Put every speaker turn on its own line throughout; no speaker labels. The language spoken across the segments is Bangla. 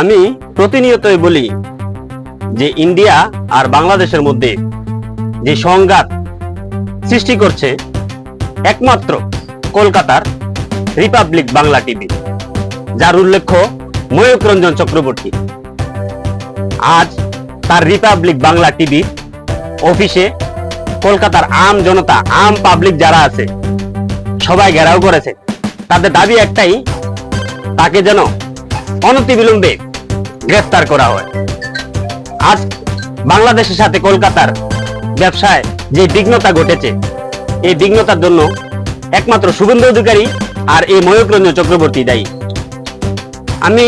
আমি প্রতিনিয়তই বলি যে ইন্ডিয়া আর বাংলাদেশের মধ্যে যে সংঘাত সৃষ্টি করছে একমাত্র কলকাতার রিপাবলিক বাংলা টিভি, যার উল্লেখ্য ময়ূক রঞ্জন চক্রবর্তী। আজ তার রিপাবলিক বাংলা টিভি অফিসে কলকাতার আম জনতা, আম পাবলিক যারা আছে, সবাই ঘেরাও করেছে। তাদের দাবি একটাই, তাকে যেন অনতিবিলম্বে গ্রেফতার করা হয়। আজ বাংলাদেশের সাথে কলকাতার ব্যবসায় যে বিঘ্নতা ঘটেছে, এই বিঘ্নতার জন্য একমাত্র শুভেন্দু অধিকারী আর এই ময়ূক রঞ্জন চক্রবর্তী দায়ী। আমি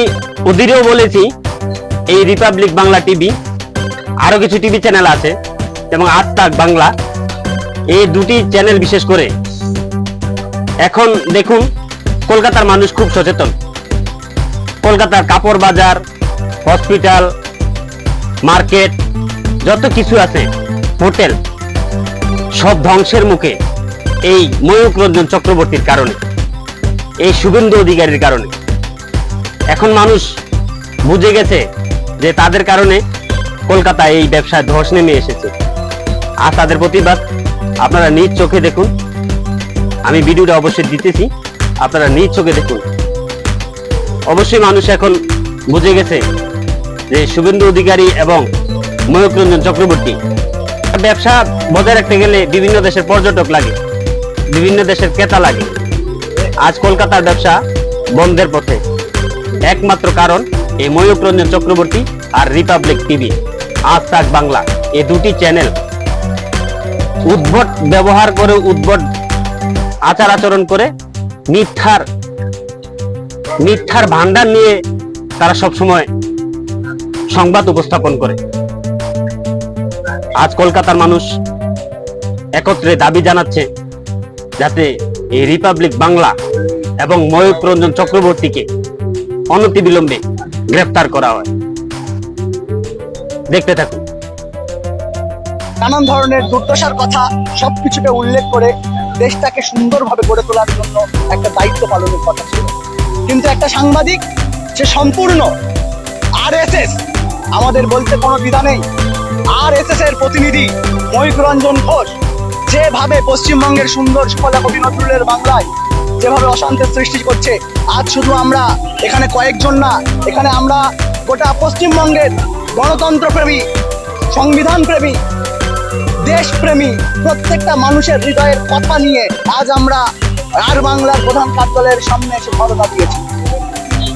ওদিকেও বলেছি, এই রিপাবলিক বাংলা টিভি আরও কিছু টিভি চ্যানেল আছে এবং আজ তাক বাংলা। এই দুটি চ্যানেল বিশেষ করে এখন দেখুন, কলকাতার মানুষ খুব সচেতন। কলকাতার কাপড় বাজার হসপিটাল, মার্কেট, যত কিছু আছে, হোটেল, সব ধ্বংসের মুখে এই ময়ূক রঞ্জন চক্রবর্তীর কারণে, এই শুভেন্দু অধিকারীর কারণে। এখন মানুষ বুঝে গেছে যে তাদের কারণে কলকাতায় এই ব্যবসায় ধস নেমে এসেছে। আর তাদের প্রতিবাদ আপনারা নিজ চোখে দেখুন। আমি ভিডিওটা অবশ্যই দিতেছি, আপনারা নিজ চোখে দেখুন। অবশ্যই মানুষ এখন বুঝে গেছে যে শুভেন্দু অধিকারী এবং ময়ূকরঞ্জন চক্রবর্তী ব্যবসা বজায় রাখতে গেলে বিভিন্ন দেশের পর্যটক লাগে, বিভিন্ন দেশের ক্রেতা লাগে। আজ কলকাতার ব্যবসা বন্ধের পথে। একমাত্র কারণ এই ময়ূক রঞ্জন চক্রবর্তী আর রিপাবলিক টিভি। আজ তাক বাংলা, এই দুটি চ্যানেল উদ্ভট ব্যবহার করে, উদ্ভট আচার আচরণ করে মিথ্যার মিথ্যার ভান্ডার নিয়ে তারা সবসময় সংবাদ উপস্থাপন করে। আজ কলকাতার মানুষ একত্রে দাবি জানাচ্ছে যাতে এই রিপাবলিক বাংলা এবং ময়ূক রঞ্জন চক্রবর্তীকে অনতিবিলম্বে গ্রেফতার করা হয়। দেখতে থাকুন।
নানান ধরনের দুর্দশার কথা সবকিছুকে উল্লেখ করে দেশটাকে সুন্দরভাবে গড়ে তোলার জন্য একটা দায়িত্ব পালনের কথা ছিল। কিন্তু একটা সাংবাদিক, সে সম্পূর্ণ আর আমাদের বলতে কোনো দ্বিধা নেই। আর এস এর প্রতিনিধি ময়ূক রঞ্জন ঘোষ যেভাবে পশ্চিমবঙ্গের সুন্দর সুফলা কবি নজরুলের বাংলায় যেভাবে অশান্তির সৃষ্টি করছে, আজ শুধু আমরা, এখানে কয়েকজন না, এখানে আমরা গোটা পশ্চিমবঙ্গের সংবিধান প্রেমী দেশপ্রেমী, প্রত্যেকটা মানুষের হৃদয়ের কথা নিয়ে আজ আমরা আর বাংলার প্রধান কার্যালয়ের সামনে এসে ধরনা দিয়েছি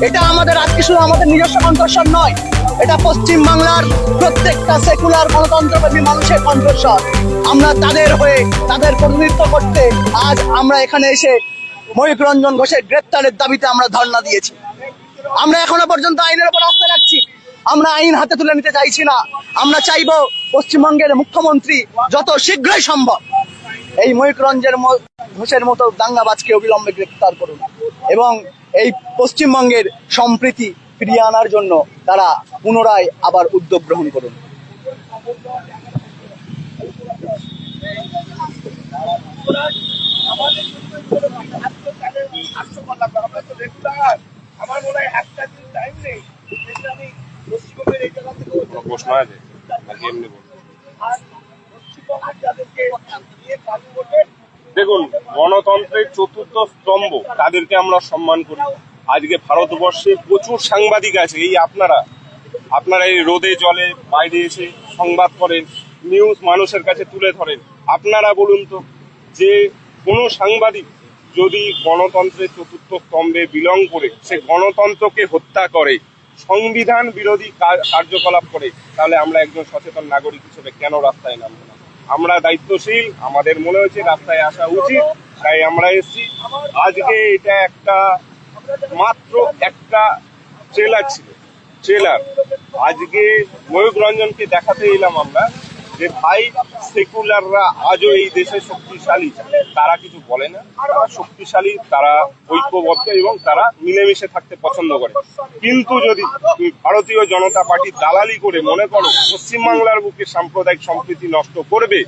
এটা আমাদের আজকে শুধু আমাদের নিজস্ব কণ্ঠস্বর নয়, এটা পশ্চিম বাংলার প্রত্যেকটা সেকুলার গণতন্ত্রপ্রেমী মানুষের কণ্ঠস্বর। আমরা তাদের হয়ে তাদের প্রতিনিধিত্ব করতে আজ আমরা এখানে এসে ময়ূক রঞ্জন ঘোষের গ্রেপ্তারের দাবিতে আমরা ধর্ণা দিয়েছি। আমরা এখনও পর্যন্ত আইনের উপর আস্থা রাখছি। আমরা আইন হাতে তুলে নিতে চাইছি না। আমরা চাইব পশ্চিমবঙ্গের মুখ্যমন্ত্রী যত শীঘ্রই সম্ভব এই ময়ূক রঞ্জের ঘোষের মতো দাঙ্গাবাজকে অবিলম্বে গ্রেপ্তার করুন এবং এই পশ্চিমবঙ্গের সম্প্রীতি ফিরিয়ে আনার জন্য তারা পুনরায় আবার উদ্যোগ গ্রহণ করুন
আমার মনে হয় একটা দিন টাইম নেই আমি পশ্চিমবঙ্গের এই জায়গা থেকে
প্রশ্ন আছে নাকি এমনি বলব?
আর পশ্চিমবঙ্গের যাদেরকে নিয়ে কাজ করবেন
দেখুন, গণতন্ত্রের চতুর্থ স্তম্ভ, তাদেরকে আমরা সম্মান করি। আজকে ভারতবর্ষে প্রচুর সাংবাদিক আছে, এই আপনারা। আপনারা এই রোদে জলে বাইরে এসে সংবাদ করেন নিউজ মানুষের কাছে তুলে ধরেন। আপনারা বলুন তো, যে কোনো সাংবাদিক যদি গণতন্ত্রের চতুর্থ স্তম্ভে বিলং করে, সে গণতন্ত্রকে হত্যা করে, সংবিধান বিরোধী কার্যকলাপ করে, তাহলে আমরা একজন সচেতন নাগরিক হিসেবে কেন রাস্তায় নামবো আমরা দায়িত্বশীল, আমাদের মনে হয়েছে রাস্তায় আসা উচিত, তাই আমরা এসেছি। আজকে এটা একটা মাত্র একটা ট্রেলার ছিল ট্রেলার আজকে ময়ূর রঞ্জনকে দেখাতে এলাম আমরা। যে ভাই সেকুলাররা আজও এই দেশে শক্তিশালী, তারা কিছু বলে না। তারা শক্তিশালী, তারা ঐক্যবদ্ধ এবং তারা মিলেমিশে থাকতে পছন্দ করে। কিন্তু যদি ভারতীয় জনতা পার্টি দালালি করে মনে করো পশ্চিমবাংলার বুকে সাম্প্রদায়িক সম্প্রীতি নষ্ট করবে,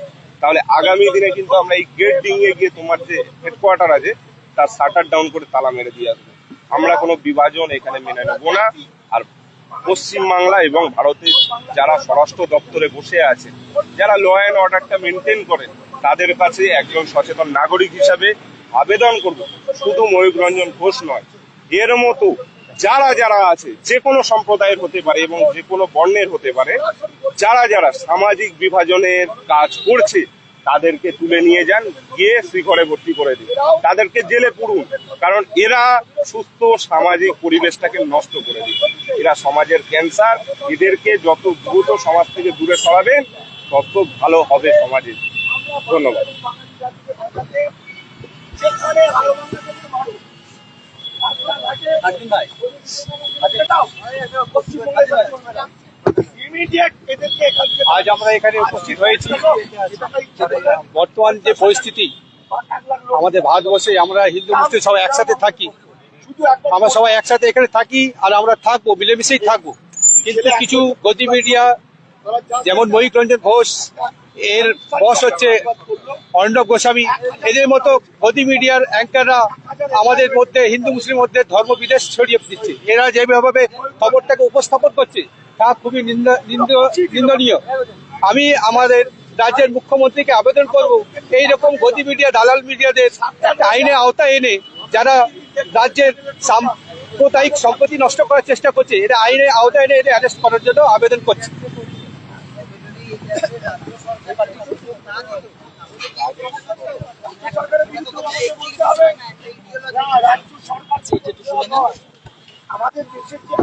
তাহলে আগামী দিনে কিন্তু আমরা এই গেট ডিঙিয়ে গিয়ে তোমার যে হেডকোয়ার্টার আছে, তার শাটার ডাউন করে তালা মেরে দিয়ে আসব। আমরা কোনো বিভাজন এখানে মেনে নেব না। আর পশ্চিম বাংলা এবং ভারতের যারা স্বরাষ্ট্র দপ্তরে বসে আছে, যারা ল অ্যান্ড অর্ডারটা মেনটেন করেন তাদের কাছে একজন সচেতন নাগরিক হিসাবে আবেদন করব। শুধু ময়ূক রঞ্জন ঘোষ নয়, এর মতো যারা যারা আছে, যে কোনো সম্প্রদায়ের হতে পারে এবং যে কোনো বর্ণের হতে পারে, যারা যারা সামাজিক বিভাজনের কাজ করছে তাদেরকে তুলে নিয়ে যান, গিয়ে শ্রীঘরে ভর্তি করে দিন। তাদেরকে জেলে পুরুন কারণ এরা সুস্থ সামাজিক পরিবেশটাকে নষ্ট করে দিচ্ছে এরা সমাজের ক্যান্সার, এদেরকে যত দ্রুত সমাজ থেকে দূরে সরাবেন, তত ভালো হবে সমাজে ধন্যবাদ।
সেখানে
আজ আমরা এখানে উপস্থিত হয়েছি। বর্তমান যে পরিস্থিতি, আমাদের ভারতবর্ষে আমরা হিন্দু, মুসলিম সবাই একসাথে থাকি। আমরা সবাই একসাথে এখানে থাকি আর আমরা থাকব, মিলেমিশেই থাকব। কিন্তু কিছু গতি মিডিয়া যেমন মহিক রঞ্জন ঘোষ, এর বস হচ্ছে অর্ণব গোস্বামী। এদের মতো গতি মিডিয়ার অ্যাঙ্কাররা আমাদের মধ্যে, হিন্দু মুসলিম মধ্যে ধর্ম বিদেশ ছড়িয়ে দিচ্ছে। এরা যেভাবে খবরটাকে উপস্থাপন করছে, তা খুবই নিন্দা- নিন্দ- নিন্দনীয়। আমি আমাদের রাজ্যের মুখ্যমন্ত্রীকে আবেদন করব এই রকম গতি মিডিয়া, দালাল মিডিয়াদের আইনে আওতায় এনে যারা রাজ্যের সাম্প্রদায়িক সম্পত্তি নষ্ট করার চেষ্টা করছে, এরা আইনে আওতায় এনে এদের অ্যারেস্ট করার জন্য আবেদন করছে।
আমাদের দেশের যে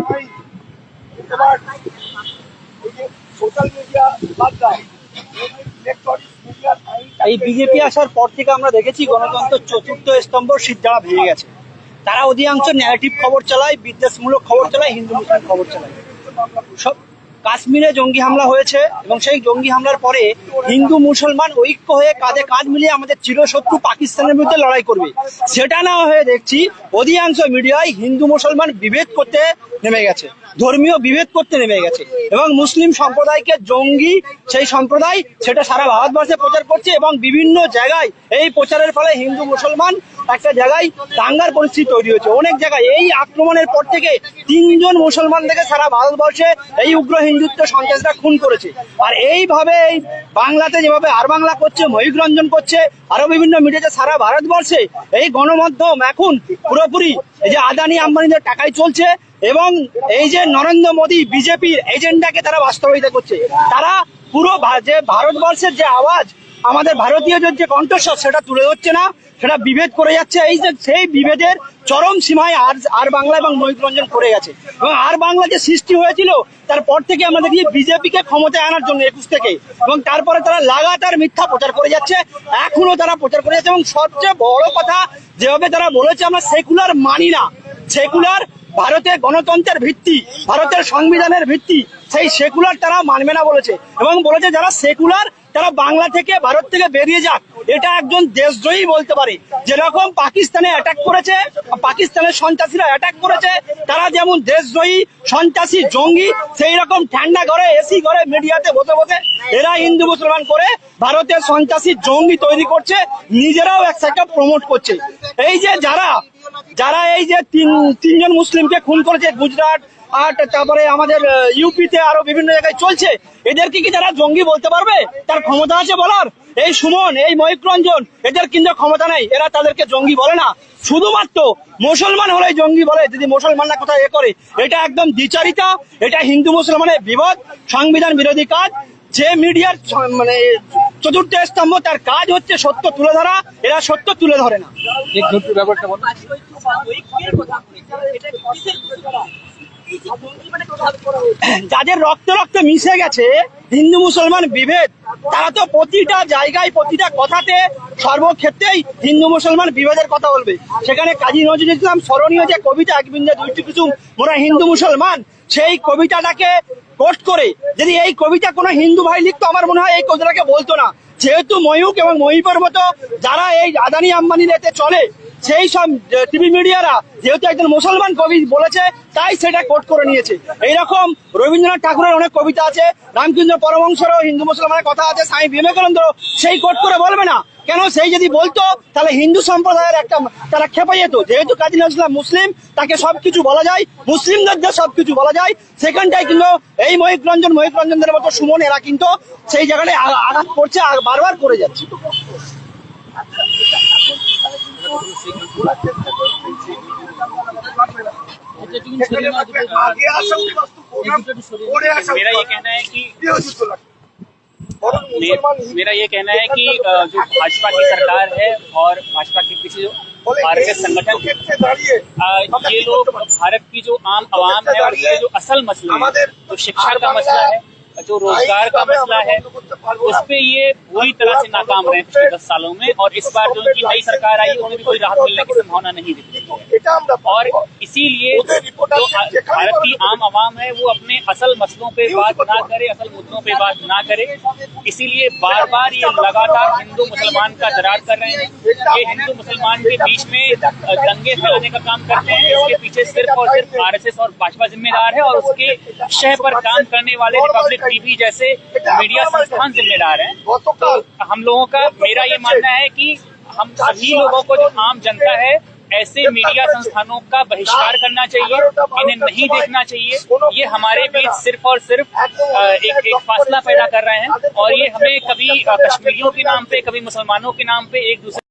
এই
বিজেপি আসার পর থেকে আমরা দেখেছি গণতন্ত্র চতুর্থ স্তম্ভ সিদ্ধারা ভেঙে গেছে। তারা অধিকাংশ ন্যারেটিভ খবর চালায়, বিদ্বেষমূলক খবর চালায়, হিন্দু মুসলিম খবর চালায়। সব কাশ্মীরে জঙ্গি হামলা হয়েছে এবং সেই জঙ্গি হামলার পরে হিন্দু মুসলমান ঐক্য হয়ে কাঁধে কাঁধ মিলিয়ে আমাদের চিরশত্রু পাকিস্তানের বিরুদ্ধে লড়াই করবে। সেটা না হয়ে দেখছি অধিকাংশ মিডিয়ায় হিন্দু মুসলমান বিভেদ করতে নেমে গেছে, ধর্মীয় বিভেদ করতে নেমে গেছে এবং মুসলিম সম্প্রদায়কে জঙ্গি সেই সম্প্রদায়, সেটা সারা ভারতবর্ষে প্রচার করছে এবং বিভিন্ন জায়গায় এই প্রচারের ফলে হিন্দু মুসলমান একটা জায়গায় দাঙ্গার পরিস্থিতি তৈরি হয়েছে। অনেক জায়গায় এই আক্রমণের পর থেকে তিনজন মুসলমান থেকে সারা ভারতবর্ষে এই উগ্র হিন্দুত্ব সন্ত্রাসরা খুন করেছে। আর এইভাবে এই বাংলাতে যেভাবে আর বাংলা করছে ময়ূক রঞ্জন করছে আরও বিভিন্ন মিডিয়াতে সারা ভারতবর্ষে এই গণমাধ্যম এখন পুরোপুরি এই যে আদানি আম্বানিদের টাকায় চলছে এবং এই যে নরেন্দ্র মোদী বিজেপির এজেন্ডাকে তারা বাস্তবায়িত করছে। তারা পুরো যে ভারতবর্ষের যে আওয়াজ আমাদের ভারতীয়দের যে কণ্ঠস্বর, সেটা তুলে হচ্ছে না, সেটা বিভেদ করে যাচ্ছে। এই যে সেই বিভেদের চরম সীমায় আর আর বাংলা এবং মহিত রঞ্জন করে গেছে। এবং আর বাংলা যে সৃষ্টি হয়েছিল, তারপর থেকে আমাদের এই বিজেপিকে ক্ষমতায় আনার জন্য একুশ থেকে। এবং তারপরে তারা লাগাতার মিথ্যা প্রচার করে যাচ্ছে। এখনও তারা প্রচার করে যাচ্ছে। এবং সবচেয়ে বড় কথা যেভাবে তারা বলেছে, আমরা সেকুলার মানি না। সেকুলার ভারতের গণতন্ত্রের ভিত্তি, ভারতের সংবিধানের ভিত্তি, সেই সেকুলার তারা মানবে না বলেছে। এবং বলেছে যারা সেকুলার তারা বাংলা থেকে ভারত থেকে বেরিয়ে যাক, এটা একজন দেশদ্রোহী বলতে পারে। যেরকম পাকিস্তানে অ্যাটাক করেছে, পাকিস্তানের সন্ত্রাসীরা অ্যাটাক করেছে, তারা যেমন দেশদ্রোহী, সন্ত্রাসী, জঙ্গি সেই রকম ঠান্ডা ঘরে, এসি ঘরে মিডিয়াতে বসে বসে এরা হিন্দু, মুসলমান করে ভারতের সন্ত্রাসী, জঙ্গি তৈরি করছে, নিজেরাও এক সাইডটা প্রমোট করছে। এই যে যারা যারা এই যে তিন, তিনজন মুসলিমকে খুন করেছে, গুজরাট আর তারপরে আমাদের ইউপিতে আরও বিভিন্ন জায়গায় চলছে। এদেরকে কি তারা জঙ্গি বলতে পারবে? তার ক্ষমতা আছে বলার। এই সুমন এই ময়ূক রঞ্জন এদের কিন্তু ক্ষমতা নেই। এরা তাদেরকে জঙ্গি বলে না। শুধুমাত্র মুসলমান হলে জঙ্গি বলে। যদি মুসলমানরা কোথায় এ করে? এটা একদম দ্বিচারিতা। এটা হিন্দু মুসলমানের বিপদ সংবিধান বিরোধী কাজ। যে মিডিয়ার মানে চতুর্থ স্তম্ভ তার কাজ হচ্ছে সত্য তুলে ধরা। এরা সত্য তুলে ধরে না।
ব্যাপারটা বলো।
যাদের রক্তে রক্তে মিশে গেছে, হিন্দু, মুসলমান বিভেদ, তারা তো প্রতিটা জায়গায়, প্রতিটা কথাতে সর্বক্ষেত্রেই হিন্দু, মুসলমান বিভেদের কথা বলবে। সেখানে কাজী নজরুল ইসলাম স্মরণীয় যে কবিতা এক বিন্দু দুইটি কুসুম মোরা হিন্দু, মুসলমান, সেই কবিতাটাকে পোস্ট করে, যদি এই কবিতা কোনো হিন্দু ভাই লিখতো, আমার মনে হয় এই কবিতাটাকে বলতো না। যেহেতু ময়ূক এবং মহিপের মতো যারা এই আদানি আম্বানির এতে চলে সেই সব টিভি মিডিয়ারা যেহেতু একজন মুসলমান কবি বলেছে, তাই সেটা কোট করে নিয়েছে। এইরকম রবীন্দ্রনাথ ঠাকুরের অনেক কবিতা আছে, রামকৃষ্ণ পরমংসরও হিন্দু মুসলমানের কথা আছে, স্বামী বিবেকানন্দ সেই কোট করে বলবে না। কেন সেই যদি বলতো, তাহলে হিন্দু সম্প্রদায়ের একটা, তারা খেপে যেত। যেহেতু কাজী নজরুল মুসলিম, তাকে সবকিছু বলা যায়, মুসলিমদের যে সবকিছু বলা যায়, সেখানটায় কিন্তু এই মহিক রঞ্জন মহিক রঞ্জনদের মতো সুমন, এরা কিন্তু সেই জায়গাটায় আঘাত করছে বারবার করে যাচ্ছে।
मेरा ये कहना है कि मेरा ये कहना है कि जो भाजपा की सरकार है और भाजपा के पीछे जो
भारतीय
संगठन ये लोग भारत की जो आम आवाम है और ये जो असल मसला है, जो शिक्षा का मसला है जो रोज़गार का मसला है उस पर ये बुरी तरह से नाकाम रहे पिछले दस सालों में और इस बार जो उनकी नई सरकार आई उन्हें भी कोई राहत मिलने की संभावना नहीं
दिख रही है।
और इसीलिए जो भारत की आम आवाम है वो अपने असल मसलों पे बात ना करे असल मुद्दों पे बात ना करे। इसीलिए बार बार ये लगातार हिंदू मुसलमान का दरार कर रहे हैं। ये हिंदू मुसलमान के बीच में दंगे फैलाने का काम करते हैं। इसके पीछे सिर्फ़ और सिर्फ़ आरएसएस और भाजपा जिम्मेदार है और उसके शह पर काम करने वाले रिपब्लिक टीवी जैसे मीडिया संस्थान जिम्मेदार हैं।
तो
हम लोगों का मेरा ये मानना है कि हम सभी लोगों को जो आम जनता है ऐसे मीडिया संस्थानों का बहिष्कार करना चाहिए इन्हें नहीं देखना चाहिए। ये हमारे बीच सिर्फ़ और सिर्फ़ एक एक फासला पैदा कर रहे हैं और ये हमें कभी कश्मीरियों के नाम पे कभी मुसलमानों के नाम पे एक दूसरे